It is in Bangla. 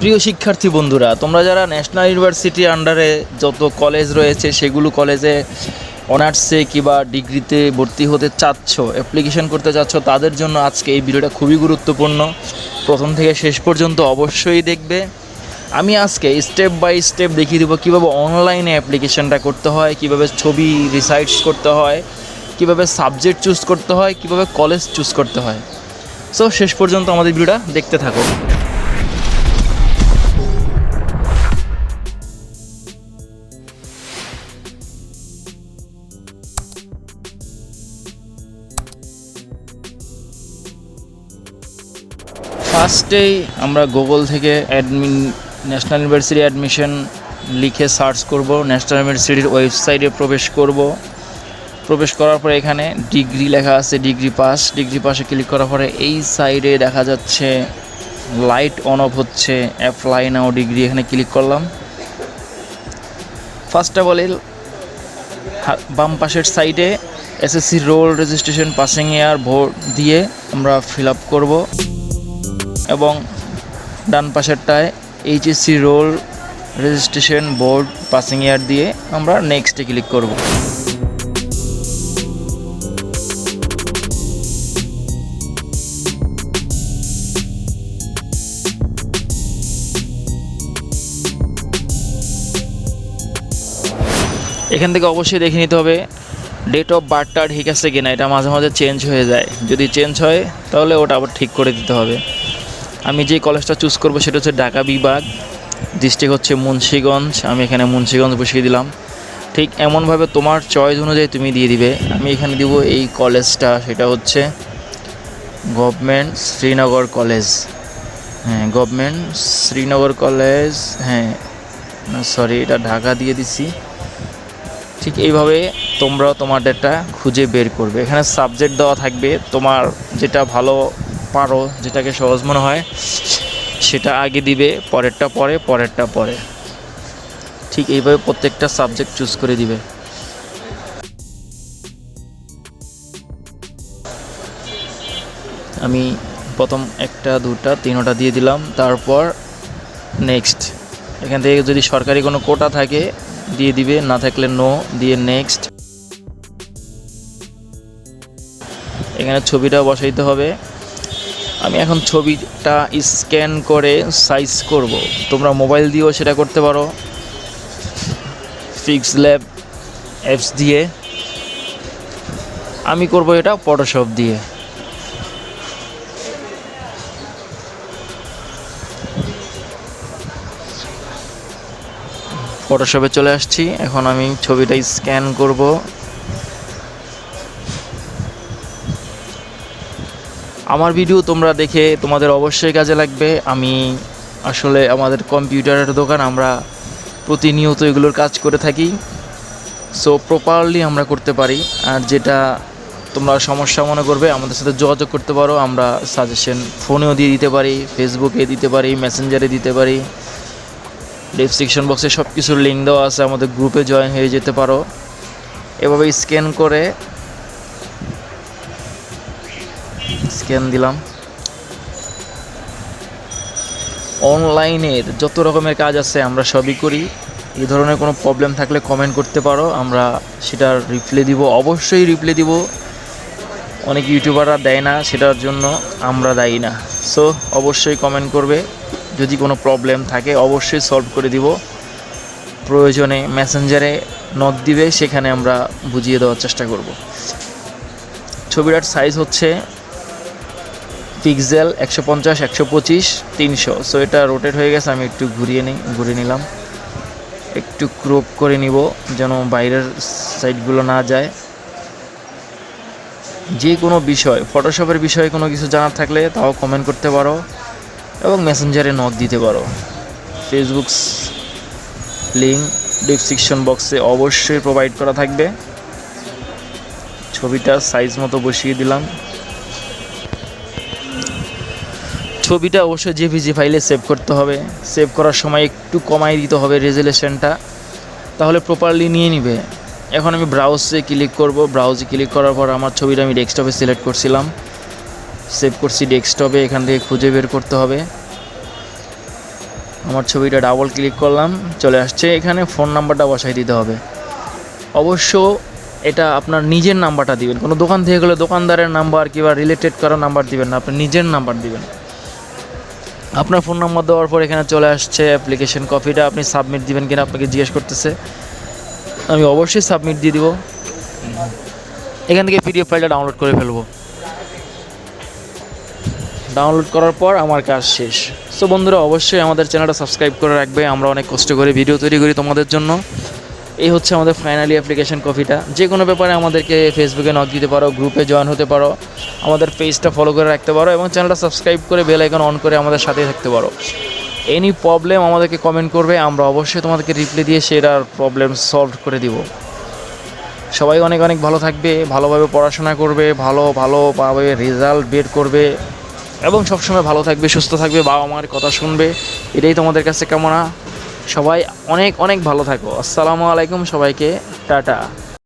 প্রিয় শিক্ষার্থী বন্ধুরা, তোমরা যারা ন্যাশনাল ইউনিভার্সিটি আন্ডারে যত কলেজ রয়েছে, সেগুলো কলেজে অনার্সে কিংবা ডিগ্রিতে ভর্তি হতে চাচ্ছ অ্যাপ্লিকেশন করতে চাচ্ছ, তাদের জন্য আজকে এই ভিডিওটা খুবই গুরুত্বপূর্ণ। প্রথম থেকে শেষ পর্যন্ত অবশ্যই দেখবে। আমি আজকে স্টেপ বাই স্টেপ দেখিয়ে দেবো কীভাবে অনলাইনে অ্যাপ্লিকেশনটা করতে হয়, কীভাবে ছবি রিসাইটস করতে হয়, কীভাবে সাবজেক্ট চুজ করতে হয়, কীভাবে কলেজ চুজ করতে হয়। সো শেষ পর্যন্ত আমাদের ভিডিওটা দেখতে থাকো। ফার্স্টেই আমরা গুগল থেকে অ্যাডমিন ন্যাশনাল ইউনিভার্সিটি অ্যাডমিশন লিখে সার্চ করব ন্যাশনাল ইউনিভার্সিটির ওয়েবসাইটে প্রবেশ করব। প্রবেশ করার পরে এখানে ডিগ্রি লেখা আছে ডিগ্রি পাস ডিগ্রি পাসে ক্লিক করার পরে এই সাইডে দেখা যাচ্ছে লাইট অন অফ হচ্ছে অ্যাপ্লাই নাও ডিগ্রি এখানে ক্লিক করলাম। ফার্স্ট অফ অল বাম পাশের সাইডে SSC roll registration passing year vote দিয়ে আমরা ফিল আপ করব। এবং ডান পাশেরটায় HSC roll registration board passing year দিয়ে আমরা নেক্সটে ক্লিক করব। এখান থেকে অবশ্যই দেখে নিতে হবে ডেট অফ বার্থটা ঠিক আছে কিনা, এটা মাঝে মাঝে চেঞ্জ হয়ে যায়। যদি চেঞ্জ হয়, তাহলে ওটা আবার ঠিক করে দিতে হবে। আমি যে কলেজটা চুজ করব সেটা হচ্ছে ঢাকা বিভাগ ডিস্ট্রিক্ট হচ্ছে মুন্সীগঞ্জ, আমি এখানে মুন্সীগঞ্জ বসিয়ে দিলাম। ঠিক এমনভাবে তোমার চয়েস অনুযায়ী তুমি দিয়ে দিবে। আমি এখানে দিব এই কলেজটা, সেটা হচ্ছে গভর্নমেন্ট শ্রীনগর কলেজ। হ্যাঁ গভর্নমেন্ট শ্রীনগর কলেজ হ্যাঁ সরি এটা ঢাকা দিয়ে দিছি। ঠিক এইভাবে তোমরা তোমাদেরটা খুঁজে বের করবে। এখানে সাবজেক্ট দেওয়া থাকবে, তোমার যেটা ভালো পারো, যেটাকে সহজ মনে হয়, সেটা আগে দিবে, পরেরটা পরে পরেরটা পরে। ঠিক এইভাবে প্রত্যেকটা সাবজেক্ট চুজ করে দিবে। আমি প্রথম একটা, দুটা, তিনোটা দিয়ে দিলাম, তারপর নেক্সট এখান থেকে যদি সরকারি কোনো কোটা থাকে, দিয়ে দিবে, না থাকলে নো দিয়ে নেক্সট এখানে ছবিটা বসাইতে হবে। আমি এখন ছবিটা স্ক্যান করে সাইজ করব। তোমরা মোবাইল দিয়েও সেটা করতে পারো। ফিক্স ল্যাব অ্যাপস দিয়ে আমি করব এটা ফটোশপ দিয়ে। ফটোশপে চলে আসছি। এখন আমি ছবিটা স্ক্যান করব। আমার ভিডিও তোমরা দেখে তোমাদের অবশ্যই কাজে লাগবে। আমি আসলে আমাদের কম্পিউটারের দোকান, আমরা প্রতিনিয়ত এগুলোর কাজ করে থাকি। সো প্রপারলি আমরা করতে পারি। আর যেটা তোমরা সমস্যা মনে করবে, আমাদের সাথে যোগাযোগ করতে পারো। আমরা সাজেশন ফোনেও দিয়ে দিতে পারি ফেসবুকে দিতে পারি মেসেঞ্জারে দিতে পারি। ডিসক্রিপশন বক্সে সব কিছুর লিঙ্ক দেওয়া আছে। আমাদের গ্রুপে জয়েন হয়ে যেতে পারো। এভাবে স্ক্যান করে স্ক্যান দিলাম। অনলাইনের যত রকমের কাজ আছে আমরা সবই করি। এই ধরনের কোনো প্রবলেম থাকলে কমেন্ট করতে পারো। আমরা সেটার রিপ্লে দিব। অবশ্যই রিপ্লে দিব। অনেক ইউটিউবাররা দেয় না সেটার জন্য আমরা দায়ী না। সো অবশ্যই কমেন্ট করবে। যদি কোনো প্রবলেম থাকে, অবশ্যই সলভ করে দিব। প্রয়োজনে মেসেঞ্জারে নক দিবে। সেখানে আমরা বুঝিয়ে দেওয়ার চেষ্টা করব। ছবিটার সাইজ হচ্ছে পিক্সেল একশো পঞ্চাশ, একশো পঁচিশ, তিনশো। সো এটা রোটেট হয়ে গেছে, আমি একটু ঘুরিয়ে নিই ঘুরিয়ে নিলাম। একটু ক্রপ করে নিব, যেন বাইরের সাইডগুলো না যায়। যে কোনো বিষয় ফটোশপের বিষয়ে কোনো কিছু জানার থাকলে তাও কমেন্ট করতে পারো, এবং মেসেঞ্জারে নক দিতে পারো। ফেসবুক লিঙ্ক ডিসক্রিপশন বক্সে অবশ্যই প্রোভাইড করা থাকবে। ছবিটা সাইজ মতো বসিয়ে দিলাম। ছবিটা অবশ্যই জেপিজি ফাইলে সেভ করতে হবে। সেভ করার সময় একটু কমাই দিতে হবে রেজুলেশনটা তাহলে প্রপারলি নিয়ে নিবে। এখন আমি ব্রাউজে ক্লিক করব। ব্রাউজে ক্লিক করার পর আমার ছবিটা আমি ডেস্কটপে সিলেক্ট করছিলাম। সেভ করছি ডেস্কটপে এখান থেকে খুঁজে বের করতে হবে। আমার ছবিটা ডাবল ক্লিক করলাম, চলে আসছে। এখানে ফোন নাম্বারটা বসাই দিতে হবে। অবশ্য এটা আপনার নিজের নাম্বারটা দিবেন। কোনো দোকান থেকে গেলে দোকানদারের নাম্বার কিংবা রিলেটেড করা নাম্বার দিবেন না। আপনি নিজের নাম্বার দিবেন। আপনার ফোন নাম্বার দেওয়ার পর এখানে চলে আসছে অ্যাপ্লিকেশন কপিটা আপনি সাবমিট দিবেন কিনা আপনাকে জিজ্ঞেস করতেছে। আমি অবশ্যই সাবমিট দিয়ে দিব। এখান থেকে পিডিএফ ফাইলটা ডাউনলোড করে ফেলব। ডাউনলোড করার পর আমার কাজ শেষ। সো বন্ধুরা, অবশ্যই আমাদের চ্যানেলটা সাবস্ক্রাইব করে রাখবে। আমরা অনেক কষ্ট করে ভিডিও তৈরি করি তোমাদের জন্য। এই হচ্ছে আমাদের ফাইনালি অ্যাপ্লিকেশন কপিটা যে কোনো ব্যাপারে আমাদেরকে ফেসবুকে নক দিতে পারো গ্রুপে জয়েন হতে পারো, আমাদের পেজটা ফলো করে রাখতে পারো এবং চ্যানেলটা সাবস্ক্রাইব করে বেল আইকন অন করে আমাদের সাথে থাকতে পারো। এনি প্রবলেম আমাদেরকে কমেন্ট করবে, আমরা অবশ্যই তোমাদেরকে রিপ্লাই দিয়ে সেটার প্রবলেম সলভ করে দিব। সবাই অনেক অনেক ভালো থাকবে, ভালোভাবে পড়াশোনা করবে, ভালো, ভালোভাবে রেজাল্ট বের করবে এবং সবসময় ভালো থাকবে, সুস্থ থাকবে বাবা মার কথা শুনবে। এটাই তোমাদের কাছে কামনা। সবাই অনেক অনেক ভালো থাকো। আসসালামু আলাইকুম সবাইকে টাটা।